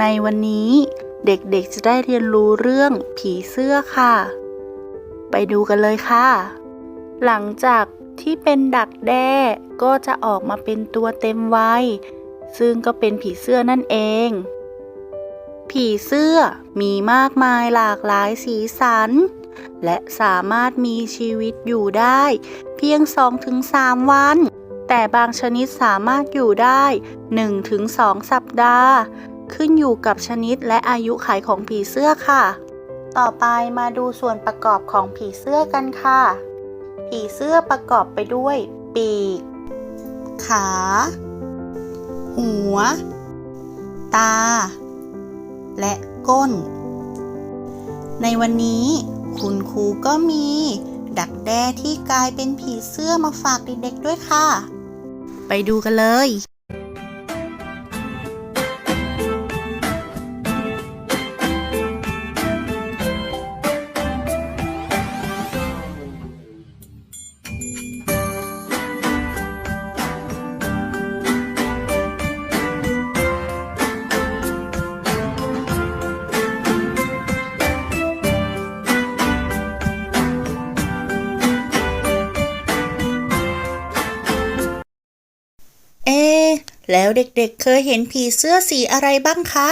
ในวันนี้เด็กๆจะได้เรียนรู้เรื่องผีเสื้อค่ะ ไปดูกันเลยค่ะ หลังจากที่เป็นดักแด้ก็จะออกมาเป็นตัวเต็มวัย ซึ่งก็เป็นผีเสื้อนั่นเอง ผีเสื้อมีมากมายหลากหลายสีสัน และสามารถมีชีวิตอยู่ได้ เพียง 2-3 วัน แต่บางชนิดสามารถอยู่ได้ 1-2 สัปดาห์ ขึ้นอยู่กับชนิดและอายุขัยของผีเสื้อค่ะ ต่อไปมาดูส่วนประกอบของผีเสื้อกันค่ะ ผีเสื้อประกอบไปด้วย ปีก ขา หัว ตา และก้น ในวันนี้คุณครูก็มี ดักแด้ที่กลายเป็นผีเสื้อมาฝากเด็กๆด้วยค่ะ ไปดูกันเลย แล้วเด็กๆ เคยเห็นผีเสื้อสีอะไรบ้างคะ